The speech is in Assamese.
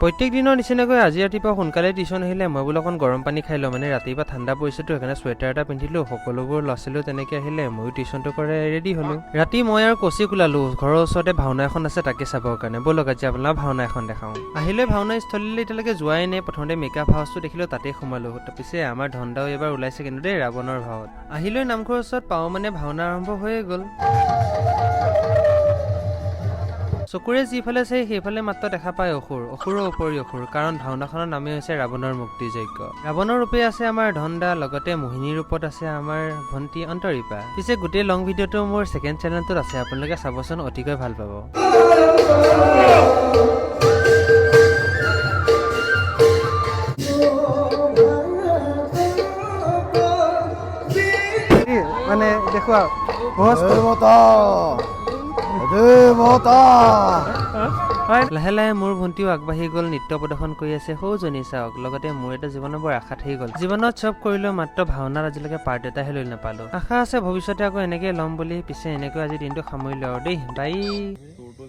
প্ৰত্যেক দিনৰ নিচিনাকৈ আজি ৰাতিপুৱা সোনকালে টিউশ্যন আহিলে মই বোলো অকণ গৰম পানী খাই লওঁ মানে ৰাতিপুৱা ঠাণ্ডা পৰিছেতো সেইকাৰণে চুৱেটাৰ এটা পিন্ধিলোঁ সকলোবোৰ ল'ৰা ছোৱালীও তেনেকৈ আহিলে ময়ো টিউশ্যনটো কৰে ৰেডি হ'লোঁ। ৰাতি মই আৰু কৌশিক ওলালোঁ ঘৰৰ ওচৰতে ভাওনা এখন আছে তাকে চাবৰ কাৰণে। ব'লক আজি আপোনাক ভাওনা এখন দেখাওঁ। আহিলৈ ভাওনা স্থলীলৈ এতিয়ালৈকে যোৱাই নাই প্ৰথমতে মেকআপ হাউচটো দেখিলোঁ তাতেই সোমালোঁ। তাৰপিছে আমাৰ ধন্দাও এইবাৰ ওলাইছে কিন্তু দেই ৰাৱণৰ ভাৱত আহিলৈ নামঘৰৰ ওচৰত পাওঁ মানে ভাওনা আৰম্ভ হৈয়ে গ'ল। চকুৰে যিফালে চাই সেইফালে মাত্ৰ দেখা পায় অসুৰ অসুৰৰ উপৰি অসুৰ কাৰণ ভাওনাখনৰ নামেই হৈছে ৰাৱণৰ মুক্তিযজ্ঞ। ৰাৱণৰ ৰূপে আছে আমাৰ ধন্দা লগতে মোহিনীৰ ৰূপত আছে আমাৰ ভণ্টি অন্তৰীপা। পিছে গোটেই লং ভিডিঅ'টো মোৰ ছেকেণ্ড চেনেলটোত আছে আপোনালোকে চাবচোন অতিকৈ ভাল পাব। মানে দেখুৱা দেৱতা লাহে লাহে মোৰ ভণ্টিও আগবাঢ়ি গ'ল নৃত্য প্ৰদৰ্শন কৰি আছে। সৌজনী চাওক লগতে মোৰ এটা জীৱনৰ বৰ আশা থাকি গ'ল। জীৱনত চব কৰিলেও মাত্ৰ ভাওনাত আজিলৈকে পাৰ্ট এটাহে লৈ নাপালো। আশা আছে ভৱিষ্যতে আকৌ এনেকে ল'ম বুলি পিছে এনেকৈ আজি দিনটো সামৰিলো আৰু দেই। বাই। তোৰটো